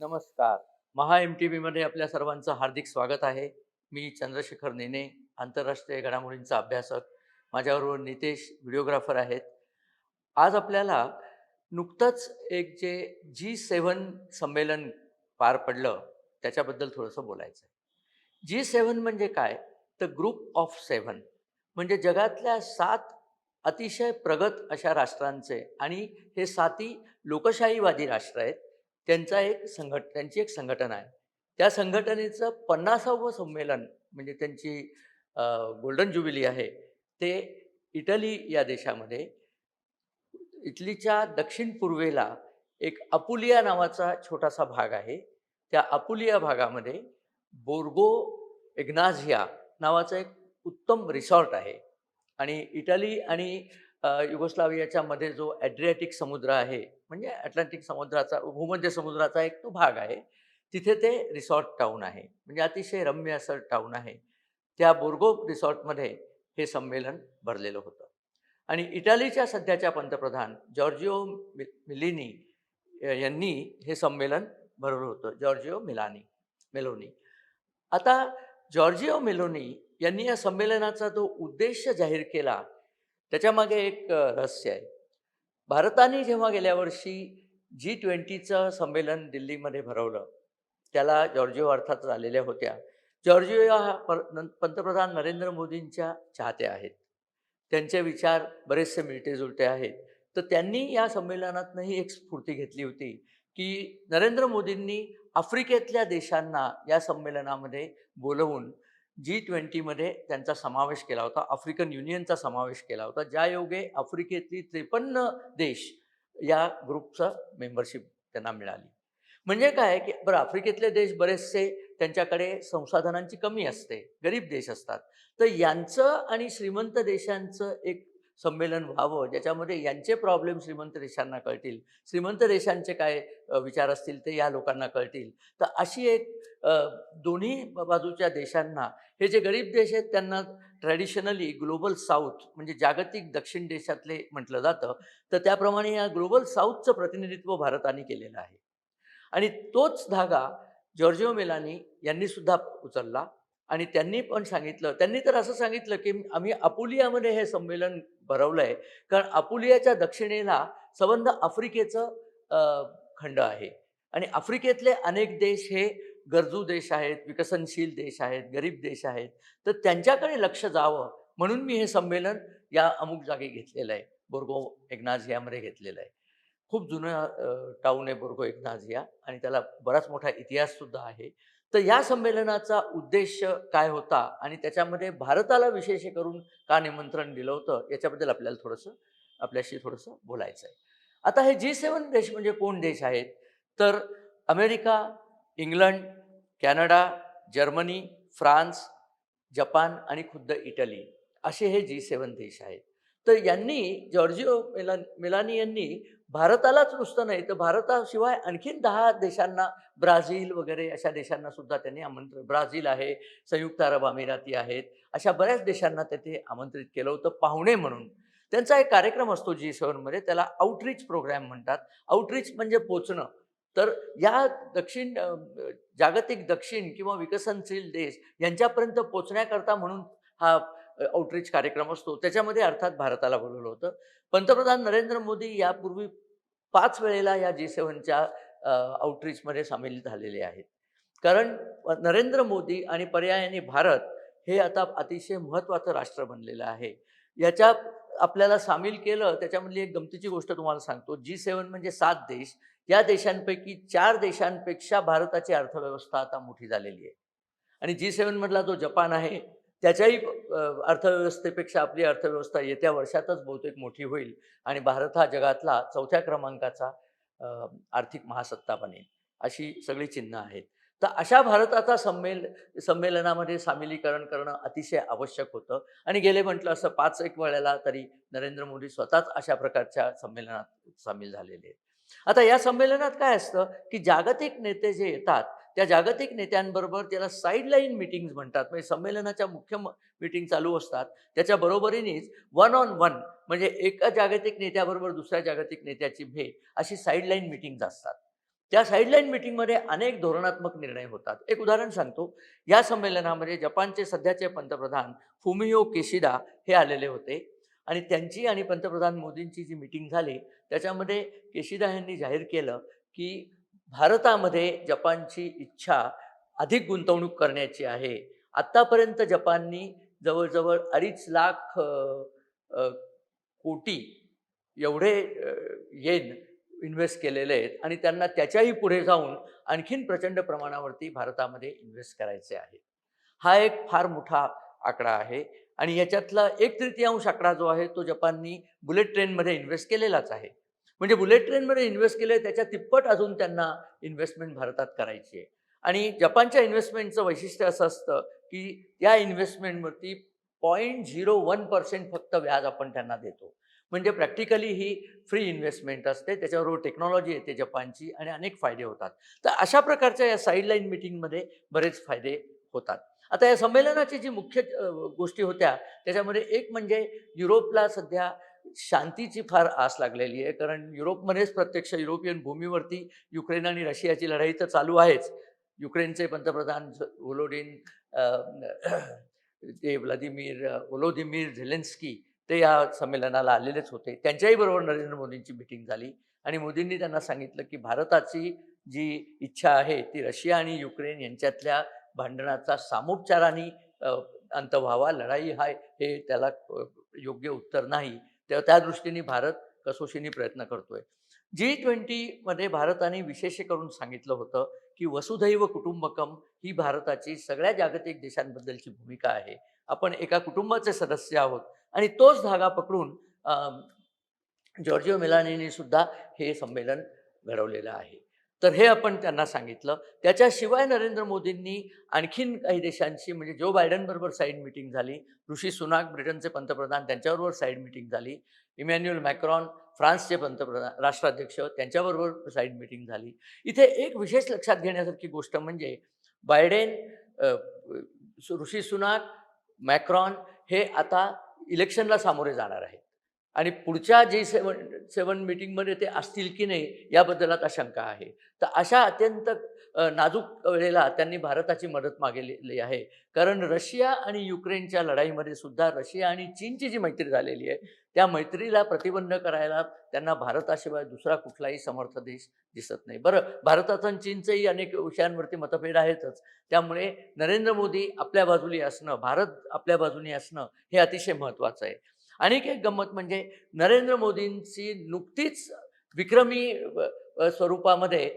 नमस्कार. महा M T व्हीमध्ये आपल्या सर्वांचं हार्दिक स्वागत आहे. मी चंद्रशेखर नेने आंतरराष्ट्रीय घडामोडींचा अभ्यासक. माझ्याबरोबर नितेश व्हिडिओग्राफर आहेत. आज आपल्याला नुकतंच एक जे जी सेवन संमेलन पार पडलं त्याच्याबद्दल थोडंसं बोलायचं आहे. जी सेवन म्हणजे काय? तर ग्रुप ऑफ सेव्हन म्हणजे जगातल्या सात अतिशय प्रगत अशा राष्ट्रांचे आणि हे साती लोकशाहीवादी राष्ट्र आहेत. त्यांचा एक संघट त्यांची एक संघटना आहे. त्या संघटनेचं पन्नासावं संमेलन म्हणजे त्यांची गोल्डन ज्युबिली आहे ते इटली या देशामध्ये इटलीच्या दक्षिण पूर्वेला एक अपुलिया नावाचा छोटासा भाग आहे. त्या अपुलिया भागामध्ये बोर्गो एग्नाझिया नावाचं एक उत्तम रिसॉर्ट आहे. आणि इटली आणि युगोस्लावियाच्या मध्ये जो ॲड्रियाटिक समुद्र आहे म्हणजे अटलांटिक समुद्राचा भूमध्य समुद्राचा एक तो भाग आहे तिथे ते रिसॉर्ट टाऊन आहे. म्हणजे अतिशय रम्य असं टाऊन आहे. त्या बोर्गो रिसॉर्टमध्ये हे संमेलन भरलेलं होतं. आणि इटालीच्या सध्याच्या पंतप्रधान जॉर्जिओ मि मिलिनी यांनी हे संमेलन भरवलं होतं जॉर्जिओ मिलानी मेलोनी. आता जॉर्जिओ मेलोनी यांनी या संमेलनाचा जो उद्देश जाहीर केला त्याच्यामागे एक रहस्य आहे. भारताने जेव्हा गेल्या वर्षी जी ट्वेंटीचं संमेलन दिल्लीमध्ये भरवलं त्याला जॉर्जिओ अर्थात आलेल्या होत्या. जॉर्जिओ हा पंतप्रधान नरेंद्र मोदींच्या चाहत्या आहेत. त्यांचे विचार बरेचसे मिळते जुळते आहेत. तर त्यांनी या संमेलनातनंही एक स्फूर्ती घेतली होती की नरेंद्र मोदींनी आफ्रिकेतल्या देशांना या संमेलनामध्ये बोलवून जी ट्वेंटीमध्ये त्यांचा समावेश केला होता. आफ्रिकन युनियनचा समावेश केला होता. ज्या योगे आफ्रिकेतली त्रेपन्न देश या ग्रुपचं मेंबरशिप त्यांना मिळाली. म्हणजे काय की बरं आफ्रिकेतले देश बरेचसे त्यांच्याकडे संसाधनांची कमी असते गरीब देश असतात. तर यांचं आणि श्रीमंत देशांचं एक संमेलन व्हावं ज्याच्यामध्ये यांचे प्रॉब्लेम श्रीमंत देशांना कळतील. श्रीमंत देशांचे काय विचार असतील ते या लोकांना कळतील. तर अशी एक दोन्ही बाजूच्या देशांना हे जे गरीब देश आहेत त्यांना ट्रॅडिशनली ग्लोबल साऊथ म्हणजे जागतिक दक्षिण देशातले म्हटलं जातं तर त्याप्रमाणे या ग्लोबल साऊथचं प्रतिनिधित्व भारताने केलेलं आहे. आणि तोच धागा जॉर्जिओ मेलानी यांनी सुद्धा उचलला आणि त्यांनी पण सांगितलं त्यांनी तर असं सांगितलं की आम्ही अपुलियामध्ये हे संमेलन भरवलं आहे कारण अपुलियाच्या दक्षिणेला संबंध आफ्रिकेचं खंड आहे. आणि आफ्रिकेतले अनेक देश हे गरजू देश आहेत विकसनशील देश आहेत गरीब देश आहेत तर त्यांच्याकडे लक्ष जावं. म्हणून मी हे संमेलन या अमुक जागी घेतलेलं आहे. बोर्गो एग्नाझियामध्ये घेतलेलं आहे. खूप जुनं टाऊन आहे बोर्गो एग्नाझिया आणि त्याला बराच मोठा इतिहाससुद्धा आहे. तर या संमेलनाचा उद्देश काय होता आणि त्याच्यामध्ये भारताला विशेष करून का निमंत्रण दिलं होतं याच्याबद्दल आपल्याला थोडंसं आपल्याशी थोडंसं बोलायचं आहे आता हे जी सेवन देश म्हणजे कोण देश आहेत? तर America England Canada Germany France Japan आणि खुद्द इटली असे हे जी सेवन देश आहेत. तर यांनी जॉर्जिओ मेला मेलानी यांनी भारतालाच नुसतं नाही तर भारताशिवाय आणखीन दहा देशांना ब्राझील वगैरे अशा देशांना सुद्धा त्यांनी आमंत्र ब्राझील आहे संयुक्त अरब अमिराती आहेत अशा बऱ्याच देशांना तेथे आमंत्रित केलं होतं पाहुणे म्हणून. त्यांचा एक कार्यक्रम असतो जी सेवनमध्ये त्याला आउटरीच प्रोग्रॅम म्हणतात. आउटरीच म्हणजे पोचणं. तर या दक्षिण जागतिक दक्षिण किंवा विकसनशील देश यांच्यापर्यंत पोचण्याकरता म्हणून हा आउटरीच कार्यक्रम असतो. त्याच्यामध्ये अर्थात भारताला बोलवलं होतं. पंतप्रधान नरेंद्र मोदी यापूर्वी पाच वेळेला या जी सेव्हनच्या आउटरीचमध्ये सामील झालेले आहेत. कारण नरेंद्र मोदी आणि पर्यायाने भारत हे आता अतिशय महत्त्वाचं राष्ट्र बनलेलं आहे. याच्या आपल्याला सामील केलं त्याच्यामधली एक गमतीची गोष्ट तुम्हाला सांगतो. जी सेवन म्हणजे सात देश. या देशांपैकी चार देशांपेक्षा भारताची अर्थव्यवस्था आता मोठी झालेली आहे. आणि जी सेवनमधला जो जपान आहे त्याच्याही अर्थव्यवस्थेपेक्षा आपली अर्थव्यवस्था येत्या वर्षातच बहुतेक मोठी होईल आणि भारत हा जगातला चौथ्या क्रमांकाचा आर्थिक महासत्ता बनेल अशी सगळी चिन्ह आहेत. तर अशा भारताचा संमेल संमेलनामध्ये सामिलीकरण करणं अतिशय आवश्यक होतं. आणि गेले म्हटलं असं पाच एक वेळेला तरी नरेंद्र मोदी स्वतःच अशा प्रकारच्या संमेलनात सामील झालेले आहेत. आता या संमेलनात काय असतं की जागतिक नेते जे येतात त्या जागतिक नेत्यांबरोबर त्याला साईडलाईन मीटिंग्स म्हणतात. म्हणजे संमेलनाच्या मुख्य मिटिंग चालू असतात. त्याच्या बरोबरीनेच वन ऑन वन म्हणजे एका जागतिक नेत्याबरोबर दुसऱ्या जागतिक नेत्याची भेट अशी साईडलाईन मीटिंग्ज असतात. त्या साईडलाईन मिटिंगमध्ये अनेक धोरणात्मक निर्णय होतात. एक उदाहरण सांगतो. या संमेलनामध्ये जपानचे सध्याचे पंतप्रधान फुमियो केशिदा हे आलेले होते. आणि त्यांची आणि पंतप्रधान मोदींची जी मिटिंग झाली त्याच्यामध्ये केशिदा यांनी जाहीर केलं की भारतामध्ये जपानची इच्छा अधिक गुंतवणूक करण्याची आहे. आत्तापर्यंत जपाननी जवळजवळ अडीच लाख कोटी एवढे येन इन्व्हेस्ट केलेले आहेत आणि त्यांना त्याच्याही पुढे जाऊन आणखीन प्रचंड प्रमाणावरती भारतामध्ये इन्व्हेस्ट करायचे आहे. हा एक फार मोठा आकडा आहे. आणि याच्यातला एक तृतीयांश आकडा जो आहे तो जपाननी बुलेट ट्रेनमध्ये इन्व्हेस्ट केलेलाच आहे. म्हणजे बुलेट ट्रेनमध्ये इन्व्हेस्ट केले त्याच्या तिप्पट अजून त्यांना इन्व्हेस्टमेंट भारतात करायची आहे. आणि जपानच्या इन्व्हेस्टमेंटचं वैशिष्ट्य असं असतं की त्या इन्व्हेस्टमेंटवरती पॉईंट झिरो वन पर्सेंट फक्त व्याज आपण त्यांना देतो. म्हणजे प्रॅक्टिकली ही फ्री इन्व्हेस्टमेंट असते त्याच्याबरोबर टेक्नॉलॉजी येते जपानची आणि अनेक फायदे होतात. तर अशा प्रकारच्या या साईडलाईन मिटिंगमध्ये बरेच फायदे होतात. आता या संमेलनाची जी मुख्य गोष्टी होत्या त्याच्यामध्ये एक म्हणजे युरोपला सध्या शांतीची फार आस लागलेली आहे कारण युरोपमध्येच प्रत्यक्ष युरोपियन भूमीवरती युक्रेन आणि रशियाची लढाई तर चालू आहेच. युक्रेनचे पंतप्रधान झ- व्होलोडिन ते व्लादिमीर व्होलोदिमीर झेलेन्स्की ते या संमेलनाला आलेलेच होते. त्यांच्याही बरोबर नरेंद्र मोदींची मिटिंग झाली आणि मोदींनी त्यांना सांगितलं की भारताची जी इच्छा आहे ती रशिया आणि युक्रेन यांच्यातल्या भांडणाचा सामोपचाराने अंत व्हावा. लढाई हा हे त्याला योग्य उत्तर नाही. त्या त्या दृष्टीने भारत कसोशीने प्रयत्न करतोय. जी ट्वेंटीमध्ये भारताने विशेष करून सांगितलं होतं की वसुधैव कुटुंबकम ही भारताची सगळ्या जागतिक देशांबद्दलची भूमिका आहे. आपण एका कुटुंबाचे सदस्य आहोत आणि तोच धागा पकडून जॉर्जिओ मेलानीने सुद्धा हे संमेलन घडवलेलं आहे. तर हे आपण त्यांना सांगितलं. त्याच्याशिवाय नरेंद्र मोदींनी आणखीन काही देशांशी म्हणजे जो बायडनबरोबर साईड मिटिंग झाली ऋषी सुनाक ब्रिटनचे पंतप्रधान त्यांच्याबरोबर साईड मिटिंग झाली. इमॅन्युअल मॅक्रॉन फ्रान्सचे पंतप्रधान राष्ट्राध्यक्ष त्यांच्याबरोबर साईड मिटिंग झाली. इथे एक विशेष लक्षात घेण्यासारखी गोष्ट म्हणजे बायडेन ऋषी सुनाक मॅक्रॉन हे आता इलेक्शनला सामोरे जाणार आहेत. आणि पुढच्या जे सेवन सेवन मिटिंगमध्ये ते असतील की नाही याबद्दल आता शंका आहे. तर अशा अत्यंत नाजूक वेळेला त्यांनी भारताची मदत मागितलेली आहे. कारण रशिया आणि युक्रेनच्या लढाईमध्ये सुद्धा रशिया आणि चीनची जी मैत्री झालेली आहे त्या मैत्रीला प्रतिबंध करायला त्यांना भारताशिवाय दुसरा कुठलाही समर्थ देश दिसत नाही. बरं भारताचं आणि चीनचंही अनेक विषयांवरती मतभेद आहेतच. त्यामुळे नरेंद्र मोदी आपल्या बाजूनी असणं भारत आपल्या बाजूनी असणं हे अतिशय महत्त्वाचं आहे. आणखी एक गंमत म्हणजे नरेंद्र मोदींची नुकतीच विक्रमी स्वरूपामध्ये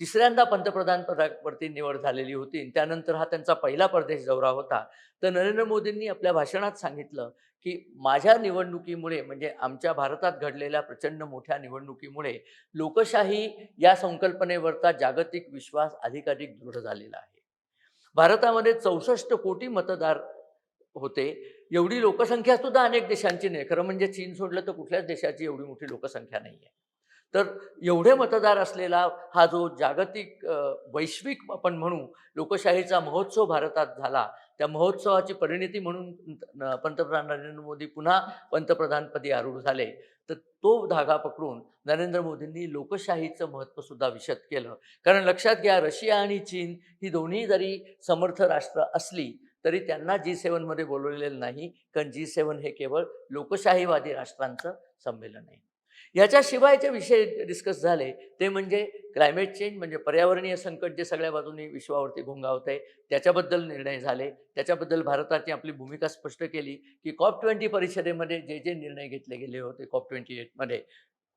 तिसऱ्यांदा पंतप्रधान पदावरती निवड झालेली होती. त्यानंतर हा त्यांचा पहिला परदेश दौरा होता. तर नरेंद्र मोदींनी आपल्या भाषणात सांगितलं की माझ्या निवडणुकीमुळे म्हणजे आमच्या भारतात घडलेल्या प्रचंड मोठ्या निवडणुकीमुळे लोकशाही या संकल्पनेवरचा जागतिक विश्वास अधिकाधिक दृढ झालेला आहे. भारतामध्ये चौसष्ट कोटी मतदार होते. एवढी लोकसंख्या सुद्धा अनेक देशांची नाही. खरं म्हणजे चीन सोडलं तर कुठल्याच देशाची एवढी मोठी लोकसंख्या नाही आहे तर एवढे मतदार असलेला हा जो जागतिक वैश्विक आपण म्हणू लोकशाहीचा महोत्सव भारतात झाला. त्या महोत्सवाची परिणिती म्हणून पंतप्रधान नरेंद्र मोदी पुन्हा पंतप्रधानपदी आरूढ झाले. तर तो धागा पकडून नरेंद्र मोदींनी लोकशाहीचं महत्त्व सुद्धा विशद केलं. कारण लक्षात घ्या रशिया आणि चीन ही दोन्ही जरी समर्थ राष्ट्र असली तरी त्यांना जी सेवनमध्ये बोलवलेलं नाही कारण जी सेवन हे केवळ लोकशाहीवादी राष्ट्रांचं संमेलन आहे. याच्याशिवायचे विषय डिस्कस झाले ते म्हणजे क्लायमेट चेंज म्हणजे पर्यावरणीय संकट जे सगळ्या बाजूनी विश्वावरती घोंगावत आहे त्याच्याबद्दल निर्णय झाले. त्याच्याबद्दल भारताची आपली भूमिका स्पष्ट केली की कॉप ट्वेंटी परिषदेमध्ये जे जे निर्णय घेतले गेले होते कॉप ट्वेंटी एटमध्ये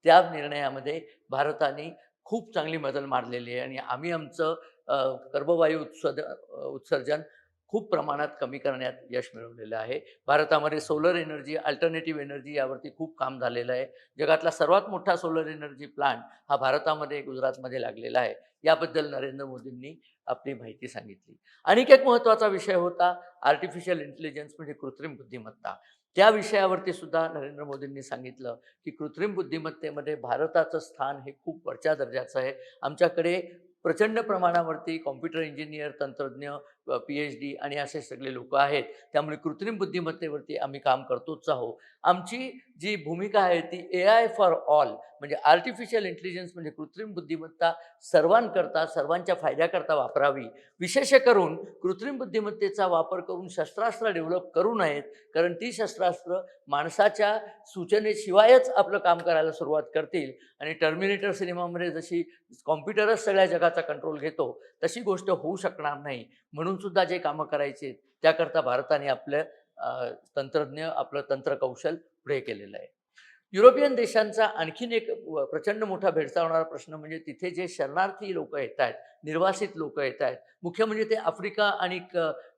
त्या निर्णयामध्ये भारताने खूप चांगली मदत मारलेली आहे. आणि आम्ही आमचं कर्बवायू उत्सर्ज उत्सर्जन खूप प्रमाणात कमी करण्यात यश मिळवलेलं आहे. भारतामध्ये सोलर एनर्जी अल्टरनेटिव्ह एनर्जी यावरती खूप काम झालेलं आहे. जगातला सर्वात मोठा सोलर एनर्जी प्लांट हा भारतामध्ये गुजरातमध्ये लागलेला आहे. याबद्दल नरेंद्र मोदींनी आपली माहिती सांगितली. आणखी एक महत्त्वाचा विषय होता आर्टिफिशियल इंटेलिजन्स म्हणजे कृत्रिम बुद्धिमत्ता. त्या विषयावरती सुद्धा नरेंद्र मोदींनी सांगितलं की कृत्रिम बुद्धिमत्तेमध्ये भारताचं स्थान हे खूप वरच्या दर्जाचं आहे. आमच्याकडे प्रचंड प्रमाणावरती कॉम्प्युटर इंजिनियर तंत्रज्ञ पी एच डी आणि असे सगळे लोक आहेत. त्यामुळे कृत्रिम बुद्धिमत्तेवरती आम्ही काम करतोच आहोत. आमची जी भूमिका आहे ती ए आय फॉर ऑल म्हणजे आर्टिफिशियल इंटेलिजन्स म्हणजे कृत्रिम बुद्धिमत्ता सर्वांकरता सर्वांच्या फायद्याकरता वापरावी. विशेष करून कृत्रिम बुद्धिमत्तेचा वापर करून शस्त्रास्त्र डेव्हलप करू नयेत कारण ती शस्त्रास्त्र माणसाच्या सूचनेशिवायच आपलं काम करायला सुरुवात करतील. आणि टर्मिनेटर सिनेमामध्ये जशी कॉम्प्युटरच सगळ्या जगाचा कंट्रोल घेतो तशी गोष्ट होऊ शकणार नाही. म्हणून सुद्धा जे कामं करायचे त्याकरता भारताने आपलं तंत्रज्ञ आपलं तंत्रकौशल पुढे केलेलं आहे. युरोपियन देशांचा आणखीन एक प्रचंड मोठा भेडसावणारा प्रश्न म्हणजे तिथे जे शरणार्थी लोक येत आहेत निर्वासित लोक येत आहेत. मुख्य म्हणजे ते आफ्रिका आणि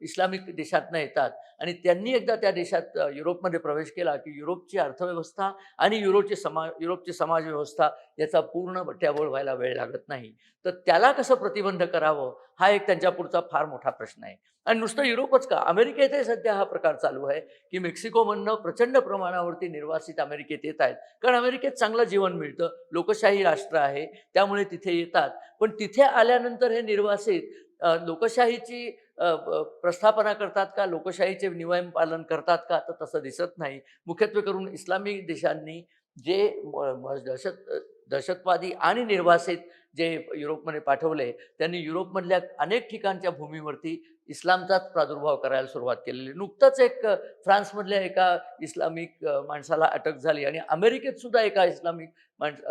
इस्लामिक देशातनं येतात. आणि त्यांनी एकदा त्या देशात युरोपमध्ये प्रवेश केला की युरोपची अर्थव्यवस्था आणि युरोपची समा युरोपची समाजव्यवस्था याचा पूर्ण बट्ट्याबोळ व्हायला वेळ लागत नाही. तर त्याला कसं प्रतिबंध करावं हा एक त्यांच्या पुढचा फार मोठा प्रश्न आहे. आणि नुसतं युरोपच का? अमेरिकेतही सध्या हा प्रकार चालू आहे की मेक्सिकोमधनं प्रचंड प्रमाणावरती निर्वासित अमेरिकेत येत आहेत. कारण अमेरिकेत चांगलं जीवन मिळतं. लोकशाही राष्ट्र आहे. त्यामुळे तिथे येतात. पण तिथे आल्यानंतर हे निर्वासित लोकशाहीची प्रस्थापना करतात का लोकशाहीचे नियम पालन करतात का तर तसं दिसत नाही. मुख्यत्वे करून इस्लामिक देशांनी जे दहशत दहशतवादी आणि निर्वासित जे युरोपमध्ये पाठवले त्यांनी युरोपमधल्या अनेक ठिकाणच्या भूमीवरती इस्लामचाच प्रादुर्भाव करायला सुरुवात केलेली. नुकतंच एक फ्रान्समधल्या एका इस्लामिक माणसाला अटक झाली आणि अमेरिकेत सुद्धा एका इस्लामिक माणस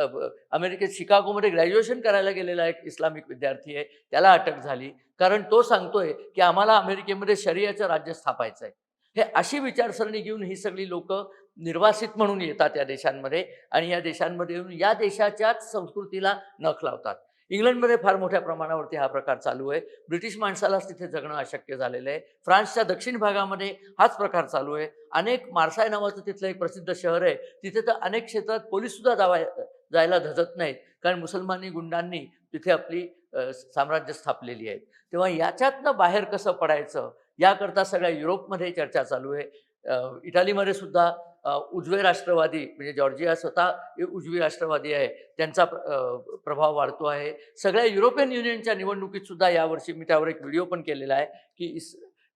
अमेरिकेत शिकागोमध्ये ग्रॅज्युएशन करायला गेलेला एक इस्लामिक विद्यार्थी आहे त्याला अटक झाली. कारण तो सांगतोय की आम्हाला अमेरिकेमध्ये शरियाचं राज्य स्थापायचं आहे. हे अशी विचारसरणी घेऊन ही सगळी लोक निर्वासित म्हणून येतात या देशांमध्ये आणि या देशांमध्ये येऊन या देशाच्याच संस्कृतीला नख लावतात. इंग्लंडमध्ये फार मोठ्या प्रमाणावरती हा प्रकार चालू आहे. ब्रिटिश माणसालाच तिथे जगणं अशक्य झालेलं आहे. फ्रान्सच्या दक्षिण भागामध्ये हाच प्रकार चालू आहे. अनेक मार्साय नावाचं तिथलं एक प्रसिद्ध शहर आहे. तिथे तर अनेक क्षेत्रात पोलीससुद्धा जावाय जायला धजत नाहीत. कारण मुसलमानी गुंडांनी तिथे आपली साम्राज्य स्थापलेली आहेत तेव्हा याच्यातनं बाहेर कसं पडायचं? याकरता सगळ्या युरोपमध्ये चर्चा चालू आहे. इटालीमध्ये सुद्धा उजवे राष्ट्रवादी म्हणजे जॉर्जिया स्वतः हे उजवी राष्ट्रवादी आहे त्यांचा प्रभाव वाढतो आहे. सगळ्या युरोपियन युनियनच्या निवडणुकीत सुद्धा यावर्षी मी त्यावर एक व्हिडिओ पण केलेला आहे की इस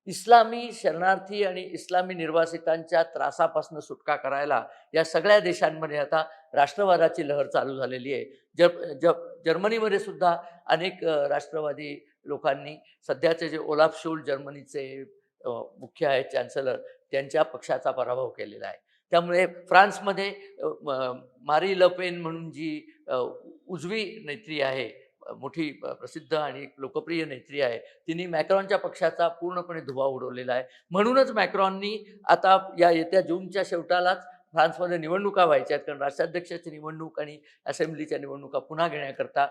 इस्लामी शरणार्थी आणि इस्लामी निर्वासितांच्या त्रासापासून सुटका करायला या सगळ्या देशांमध्ये आता राष्ट्रवादाची लहर चालू झालेली आहे. जप जप जर्मनीमध्ये सुद्धा अनेक राष्ट्रवादी लोकांनी सध्याचे जे ओलाफ शोल जर्मनीचे मुख्य आहेत चान्सलर त्यांच्या पक्षाचा पराभव केलेला आहे. त्यामुळे फ्रान्समध्ये म- मारी लपेन म्हणून जी उजवी नेत्री आहे मोठी प्रसिद्ध आणि लोकप्रिय नेत्री आहे तिने मॅक्रॉनच्या पक्षाचा पूर्णपणे धुवा उडवलेला आहे. म्हणूनच मॅक्रॉननी आता या येत्या जूनच्या शेवटालाच फ्रान्समध्ये निवडणुका व्हायच्या आहेत कारण राष्ट्राध्यक्षाची निवडणूक आणि असेंब्लीच्या निवडणुका पुन्हा घेण्याकरता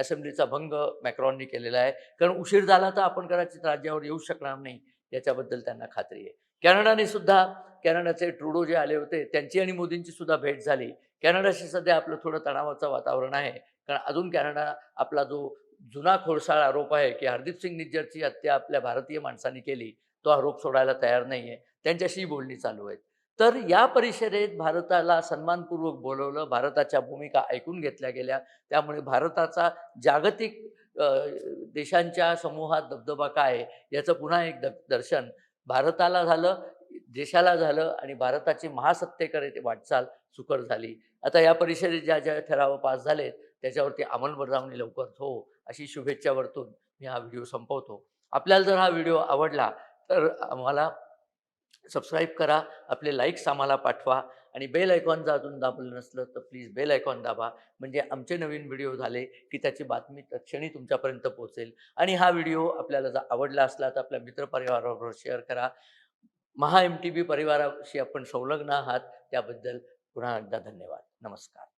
असेंब्लीचा भंग मॅक्रॉननी केलेला आहे. कारण उशीर झाला तर आपण कदाचित राज्यावर येऊ शकणार नाही याच्याबद्दल त्यांना खात्री आहे. कॅनडाने सुद्धा कॅनडाचे ट्रुडो जे आले होते त्यांची आणि मोदींची सुद्धा भेट झाली. कॅनडाशी सध्या आपलं थोडं तणावाचं वातावरण आहे. कारण अजून कॅनडा आपला जो जुना खोडसाळ आरोप आहे की हरदीप सिंग निज्जरची हत्या आपल्या भारतीय माणसांनी केली तो आरोप सोडायला तयार नाही आहे त्यांच्याशी बोलणी चालू आहेत. तर या परिषदेत भारताला सन्मानपूर्वक बोलवलं भारताच्या भूमिका ऐकून घेतल्या गेल्या. त्यामुळे भारताचा जागतिक देशांच्या समूहात दबदबा काय आहे याचं पुन्हा एक द दर्शन भारताला झालं देशाला झालं आणि भारताची महासत्तेकडे ते वाटचाल सुकर झाली. आता या परिषदेत ज्या ज्या ठराव पास झालेत त्याच्यावरती अंमलबजावणी लवकर हो अशी शुभेच्छा वर्तून मी हा व्हिडिओ संपवतो. आपल्याला जर हा व्हिडिओ आवडला तर आम्हाला सबस्क्राईब करा आपले लाईक्स आम्हाला पाठवा. आणि बेल आयकॉन जर अजून दाबलं नसलं तर प्लीज बेल आयकॉन दाबा. म्हणजे आमचे नवीन व्हिडिओ झाले की त्याची बातमी तत्क्षणी तुमच्यापर्यंत पोहोचेल. आणि हा व्हिडिओ आपल्याला जर आवडला असला तर आपल्या मित्रपरिवाराबरोबर शेअर करा. महा एम टी बी परिवाराशी आपण संलग्न आहात. त्याबद्दल पुन्हा एकदा धन्यवाद. नमस्कार.